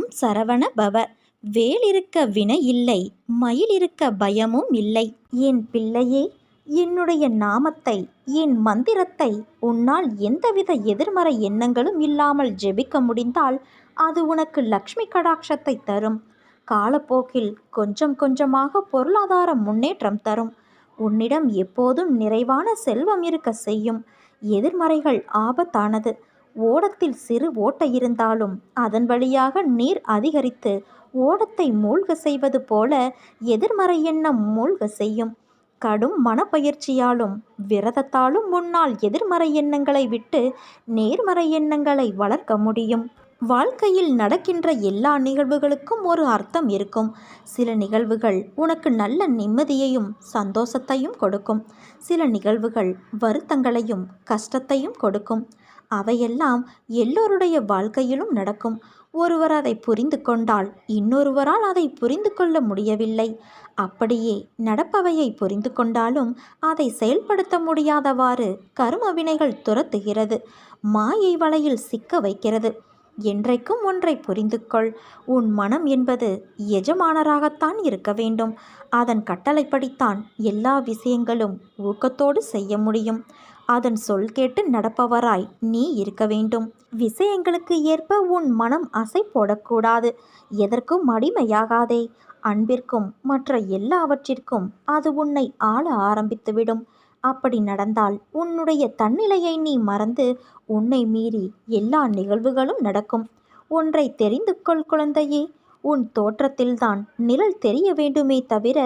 ஓம் சரவண பவ. வேல் இருக்க வினை இல்லை மயில் இருக்க பயமும் இல்லை. என் பிள்ளையே என்னுடைய நாமத்தை என் மந்திரத்தை உன்னால் எந்தவித எதிர்மறை எண்ணங்களும் இல்லாமல் ஜெபிக்க முடிந்தால் அது உனக்கு லக்ஷ்மி கடாட்சத்தை தரும். காலப்போக்கில் கொஞ்சம் கொஞ்சமாக பொருளாதார முன்னேற்றம் தரும். உன்னிடம் எப்போதும் நிறைவான செல்வம் இருக்க செய்யும். எதிர்மறைகள் ஆபத்தானது. ஓடத்தில் சிறு ஓட்டை இருந்தாலும் அதன் வழியாக நீர் அதிகரித்து ஓடத்தை மூழ்க செய்வது போல எதிர்மறை எண்ணம் மூழ்க செய்யும். கடும் மனப்பயிற்சியாலும் விரதத்தாலும் முன்னால் எதிர்மறை எண்ணங்களை விட்டு நேர்மறை எண்ணங்களை வளர்க்க முடியும். வாழ்க்கையில் நடக்கின்ற எல்லா நிகழ்வுகளுக்கும் ஒரு அர்த்தம் இருக்கும். சில நிகழ்வுகள் உனக்கு நல்ல நிம்மதியையும் சந்தோஷத்தையும் கொடுக்கும். சில நிகழ்வுகள் வருத்தங்களையும் கஷ்டத்தையும் கொடுக்கும். அவையெல்லாம் எல்லோருடைய வாழ்க்கையிலும் நடக்கும். ஒருவர் அதை புரிந்து கொண்டால் இன்னொருவரால் அதை புரிந்து கொள்ள முடியவில்லை. அப்படியே நடப்பவையை புரிந்து கொண்டாலும் அதை செயல்படுத்த முடியாதவாறு கரும வினைகள் துரத்துகிறது. மாயை வலையில் சிக்க வைக்கிறது. என்றைக்கும் ஒன்றை புரிந்து கொள். உன் மனம் என்பது எஜமானராகத்தான் இருக்க வேண்டும். அதன் கட்டளைப்படித்தான் எல்லா விஷயங்களும் ஊக்கத்தோடு செய்ய முடியும். அதன் சொல் கேட்டு நடப்பவராய் நீ இருக்க வேண்டும். விஷயங்களுக்கு ஏற்ப உன் மனம் அசை போடக்கூடாது. எதற்கும் அடிமையாகாதே. அன்பிற்கும் மற்ற எல்லாவற்றிற்கும் அது உன்னை ஆள ஆரம்பித்துவிடும். அப்படி நடந்தால் உன்னுடைய தன்னிலையை நீ மறந்து உன்னை மீறி எல்லா நிகழ்வுகளும் நடக்கும். ஒன்றை தெரிந்து கொள் குழந்தையே. உன் தோற்றத்தில்தான் நிழல் தெரிய வேண்டுமே தவிர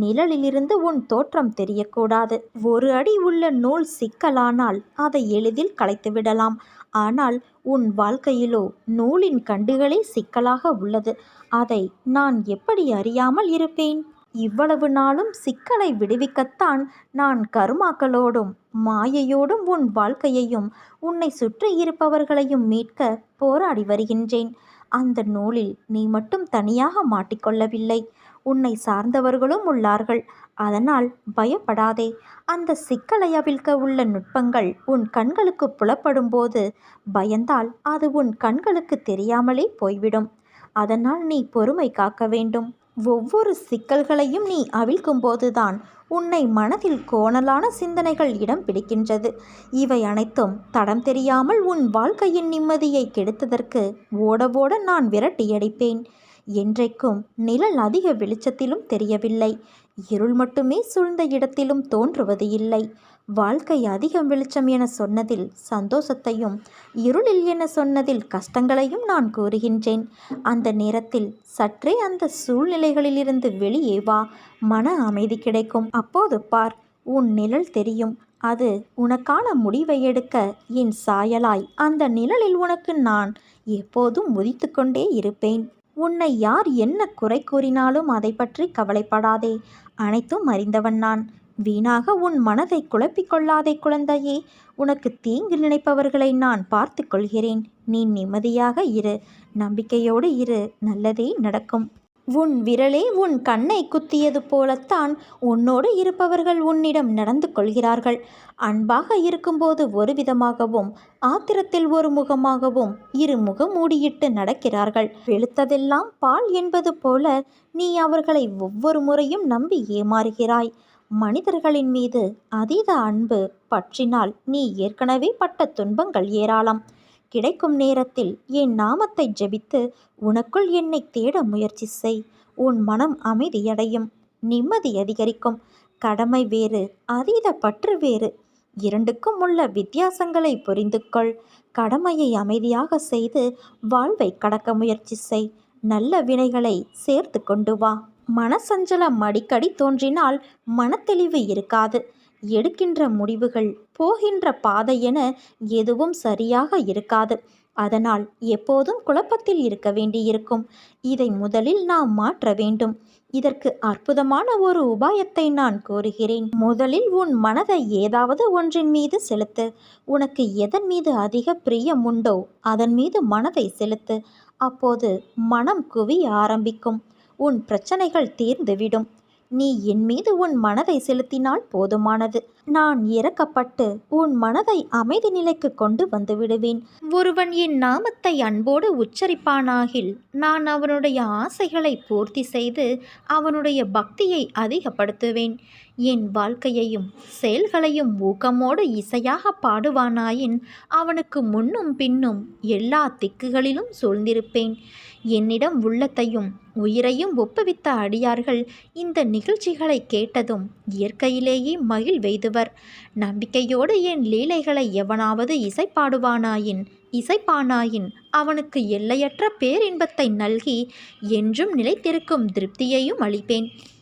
நிழலிலிருந்து உன் தோற்றம் தெரியக்கூடாது. ஒரு அடி உள்ள நூல் சிக்கலானால் அதை எளிதில் களைத்து விடலாம். ஆனால் உன் வாழ்க்கையிலோ நூலின் கண்டுகளே சிக்கலாக உள்ளது. அதை நான் எப்படி அறியாமல் இருப்பேன்? இவ்வளவு நாளும் சிக்கலை விடுவிக்கத்தான் நான் கருமாக்களோடும் மாயையோடும் உன் வாழ்க்கையையும் உன்னை சுற்றி இருப்பவர்களையும் மீட்க போராடி வருகின்றேன். அந்த நூலில் நீ மட்டும் தனியாக மாட்டிக்கொள்ளவில்லை. உன்னை சார்ந்தவர்களும் உள்ளார்கள். அதனால் பயப்படாதே. அந்த சிக்கலை அவிழ்க்க உள்ள நுட்பங்கள் உன் கண்களுக்கு புலப்படும் போது பயந்தால் அது உன் கண்களுக்கு தெரியாமலே போய்விடும். அதனால் நீ பொறுமை காக்க வேண்டும். ஒவ்வொரு சிக்கல்களையும் நீ அவிழ்க்கும் போதுதான் உன்னை மனதில் கோணலான சிந்தனைகள் இடம் பிடிக்கின்றது. இவை அனைத்தும் தடம் தெரியாமல் உன் வாழ்க்கையின் நிம்மதியை கெடுத்ததற்கு ஓட ஓட நான் விரட்டியடிப்பேன். என்றைக்கும் நிழல் அதிக வெளிச்சத்திலும் தெரியவில்லை. இருள் மட்டுமே சூழ்ந்த இடத்திலும் தோன்றுவது இல்லை வாழ்க்கை அதிகம் வெளிச்சம் என சொன்னதில் சந்தோஷத்தையும் இருளில் என சொன்னதில் கஷ்டங்களையும் நான் கூறுகின்றேன். அந்த நேரத்தில் சற்றே அந்த சூழ்நிலைகளிலிருந்து வெளியே வா மன அமைதி கிடைக்கும். அப்போது பார் உன் நிழல் தெரியும். அது உனக்கான முடிவை எடுக்க என் சாயலாய். அந்த நிழலில் உனக்கு நான் எப்போதும் உதித்து கொண்டே இருப்பேன். உன்னை யார் என்ன குறை கூறினாலும் அதை பற்றி கவலைப்படாதே. அனைத்தும் அறிந்தவன் நான். வீணாக உன் மனதை குழப்பிக் கொள்ளாதே குழந்தையே. உனக்கு தீங்கு நினைப்பவர்களை நான் பார்த்து கொள்கிறேன் நீ நிம்மதியாக இரு. நம்பிக்கையோடு இரு. நல்லதே நடக்கும். உன் விரலே உன் கண்ணை குத்தியது போலத்தான் உன்னோடு இருப்பவர்கள் உன்னிடம் நடந்து கொள்கிறார்கள். அன்பாக இருக்கும்போது ஒரு விதமாகவும் ஆத்திரத்தில் ஒரு முகமாகவும் இரு முகம் மூடியிட்டு நடக்கிறார்கள். வெளுத்ததெல்லாம் பால் என்பது போல நீ அவர்களை ஒவ்வொரு முறையும் நம்பி ஏமாறுகிறாய். மனிதர்களின் மீது அதீத அன்பு பற்றினால் நீ ஏற்கனவே பட்ட துன்பங்கள் ஏராளம். கிடைக்கும் நேரத்தில் என் நாமத்தை ஜெபித்து உனக்குள் என்னை தேட முயற்சி செய். உன் மனம் அமைதியடையும். நிம்மதி அதிகரிக்கும். கடமை வேறு அதீத பற்று வேறு. இரண்டுக்கும் உள்ள வித்தியாசங்களை புரிந்து கொள். கடமையை அமைதியாக செய்து வாழ்வை கடக்க முயற்சி செய். நல்ல வினைகளை சேர்த்து கொண்டு வா. மனசஞ்சலம் அடிக்கடி தோன்றினால் மனத்தெளிவு இருக்காது. எடுக்கின்ற முடிவுகள் போகின்ற பாதை என எதுவும் சரியாக இருக்காது. அதனால் எப்போதும் குழப்பத்தில் இருக்க வேண்டியிருக்கும். இதை முதலில் நாம் மாற்ற வேண்டும். இதற்கு அற்புதமான ஒரு உபாயத்தை நான் கூறுகிறேன் முதலில் உன் மனதை ஏதாவது ஒன்றின் மீது செலுத்து. உனக்கு எதன் மீது அதிக பிரியம் உண்டோ அதன் மீது மனதை செலுத்து. அப்போது மனம் குவி ஆரம்பிக்கும். உன் பிரச்சனைகள் தீர்ந்துவிடும். நீ என் மீது உன் மனதை செலுத்தினால் போதுமானது. நான் இறக்கப்பட்டு உன் மனதை அமைதி நிலைக்கு கொண்டு வந்து விடுவேன். ஒருவன் என் நாமத்தை அன்போடு உச்சரிப்பானாகில் நான் அவனுடைய ஆசைகளை பூர்த்தி செய்து அவனுடைய பக்தியை அதிகப்படுத்துவேன். என் வாழ்க்கையையும் செயல்களையும் ஊக்கமோடு இசையாக பாடுவானாயின் அவனுக்கு முன்னும் பின்னும் எல்லா திக்குகளிலும் சூழ்ந்திருப்பேன். என்னிடம் உள்ளத்தையும் உயிரையும் ஒப்புவித்த அடியார்கள் இந்த நிகழ்ச்சிகளை கேட்டதும் இயற்கையிலேயே மகிழ்வெய்துவர் நம்பிக்கையோடு என் லீலைகளை எவனாவது இசைப்பாடுவானாயின் இசைப்பானாயின் அவனுக்கு எல்லையற்ற பேரின்பத்தை நல்கி என்றும் நிலைத்திருக்கும் திருப்தியையும் அளிப்பேன்.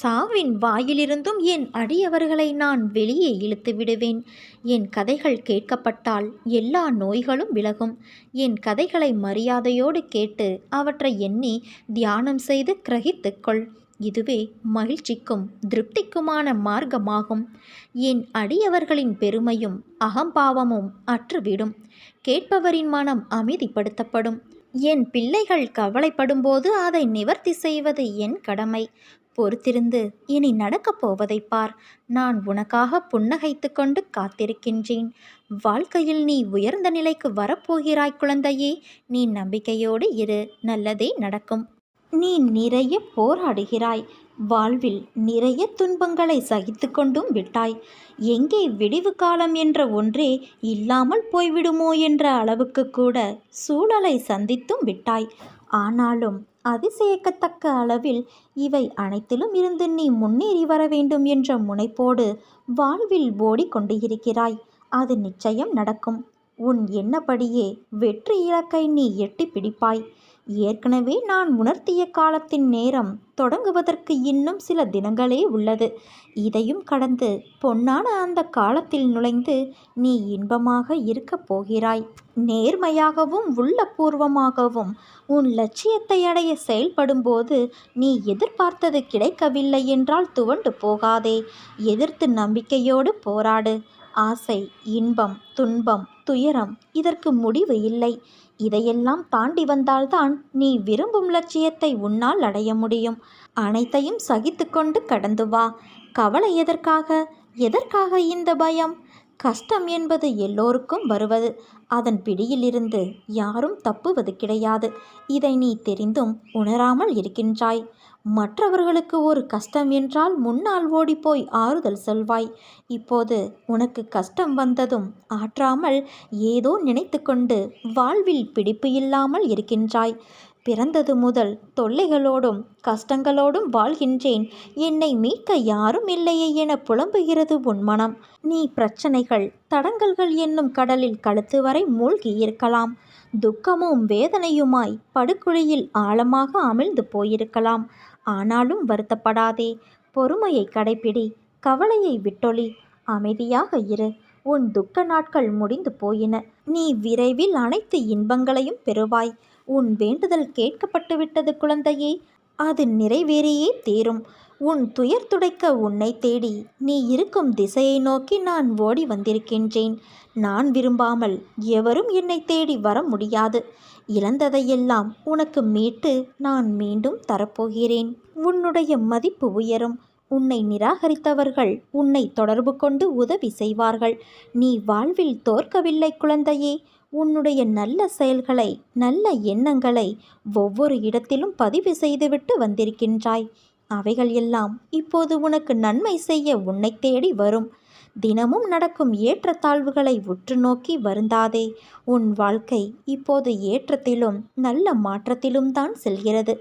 சாவின் வாயிலிருந்தும் என் அடியவர்களை நான் வெளியே இழுத்து விடுவேன் என் கதைகள் கேட்கப்பட்டால் எல்லா நோய்களும் விலகும். என் கதைகளை மரியாதையோடு கேட்டு அவற்றை எண்ணி தியானம் செய்து கிரகித்துக்கொள். இதுவே மகிழ்ச்சிக்கும் திருப்திக்குமான மார்க்கமாகும். என் அடியவர்களின் பெருமையும் அகம்பாவமும் அற்றுவிடும். கேட்பவரின் மனம் அமைதிப்படுத்தப்படும். என் பிள்ளைகள் கவலைப்படும்போது அதை நிவர்த்தி செய்வது என் கடமை. பொறுத்திருந்து இனி நடக்கப் போவதை பார். நான் உனக்காக புன்னகைத்து கொண்டு காத்திருக்கின்றேன். வாழ்க்கையில் நீ உயர்ந்த நிலைக்கு வரப்போகிறாய் குழந்தையே. நீ நம்பிக்கையோடு இரு. நல்லதே நடக்கும். நீ நிறைய போராடுகிறாய். வாழ்வில் நிறைய துன்பங்களை சகித்து கொண்டும் விட்டாய். எங்கே விடிவு காலம் என்ற ஒன்றே இல்லாமல் போய்விடுமோ என்ற அளவுக்கு கூட சூழலை சந்தித்தும் விட்டாய். ஆனாலும் அதிசயக்கத்தக்க அளவில் இவை அனைத்திலும் இருந்து நீ முன்னேறி வர வேண்டும் என்ற முனைப்போடு வாழ்வில் ஓடிக்கொண்டு இருக்கிறாய் அது நிச்சயம் நடக்கும். உன் எண்ணப்படியே வெற்றி இலக்கை நீ எட்டி பிடிப்பாய். ஏற்கனவே நான் உணர்த்திய காலத்தின் நேரம் தொடங்குவதற்கு இன்னும் சில தினங்களே உள்ளது. இதையும் கடந்து பொன்னான அந்த காலத்தில் நுழைந்து நீ இன்பமாக இருக்கப் போகிறாய். நேர்மையாகவும் உள்ளபூர்வமாகவும் உன் லட்சியத்தை அடைய செயல்படும்போது நீ எதிர்பார்த்தது கிடைக்கவில்லை என்றால் துவண்டு போகாதே. எதிர்த்து நம்பிக்கையோடு போராடு. ஆசை இன்பம் துன்பம் துயரம் இதற்கு முடிவு இல்லை. இதையெல்லாம் தாண்டி வந்தால்தான் நீ விரும்பும் லட்சியத்தை உன்னால் அடைய முடியும். அனைத்தையும் சகித்து கொண்டு கடந்து வா. கவலை எதற்காக? எதற்காக இந்த பயம்? கஷ்டம் என்பது எல்லோருக்கும் வருவது. அதன் பிடியிலிருந்து யாரும் தப்புவது கிடையாது. இதை நீ தெரிந்தும் உணராமல் இருக்கின்றாய். மற்றவர்களுக்கு ஒரு கஷ்டம் என்றால் முன்னால் ஓடிப்போய் ஆறுதல் சொல்வாய். இப்போது உனக்கு கஷ்டம் வந்ததும் ஆற்றாமல் ஏதோ நினைத்து கொண்டு வாழ்வில் பிடிப்பு இல்லாமல் இருக்கின்றாய். பிறந்தது முதல் தொல்லைகளோடும் கஷ்டங்களோடும் வாழ்கின்றேன். என்னை மீட்க யாரும் இல்லையே என புலம்புகிறது உன் மனம். நீ பிரச்சனைகள் தடங்கல்கள் என்னும் கடலில் கழுத்து வரை மூழ்கி இருக்கலாம். துக்கமும் வேதனையுமாய் படுகுழியில் ஆழமாக அமிழ்ந்து போயிருக்கலாம். ஆனாலும் வருத்தப்படாதே. பொறுமையை கடைப்பிடி. கவலையை விட்டொளி அமைதியாக இரு. உன் துக்க நாட்கள் முடிந்து போயின. நீ விரைவில் அனைத்து இன்பங்களையும் பெறுவாய். உன் வேண்டுதல் கேட்கப்பட்டு விட்டது குழந்தையே. அது நிறைவேறியே தீரும். உன் துயர் துடைக்க உன்னை தேடி நீ இருக்கும் திசையை நோக்கி நான் ஓடி வந்திருக்கின்றேன். நான் விரும்பாமல் எவரும் என்னை தேடி வர முடியாது. இழந்ததையெல்லாம் உனக்கு மீட்டு நான் மீண்டும் தரப்போகிறேன். உன்னுடைய மதிப்பு உயரும். உன்னை நிராகரித்தவர்கள் உன்னை தொடர்பு கொண்டு உதவி செய்வார்கள். நீ வாழ்வில் தோற்கவில்லை குழந்தையே. உன்னுடைய நல்ல செயல்களை நல்ல எண்ணங்களை ஒவ்வொரு இடத்திலும் பதிவு செய்துவிட்டு வந்திருக்கின்றாய். அவைகள் எல்லாம் இப்போது உனக்கு நன்மை செய்ய உன்னை தேடி வரும். தினமும் நடக்கும் ஏற்றத்தாழ்வுகளை உற்று நோக்கி வருந்தாதே. உன் வாழ்க்கை இப்போது ஏற்றத்திலும் நல்ல மாற்றத்திலும் தான் செல்கிறது.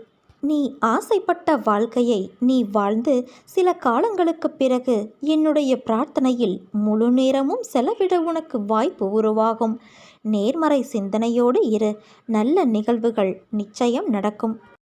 நீ ஆசைப்பட்ட வாழ்க்கையை நீ வாழ்ந்து சில காலங்களுக்கு பிறகு என்னுடைய பிரார்த்தனையில் முழு நேரமும் செலவிட உனக்கு வாய்ப்பு உருவாகும். நேர்மறை சிந்தனையோடு இரு. நல்ல நிகழ்வுகள் நிச்சயம் நடக்கும்.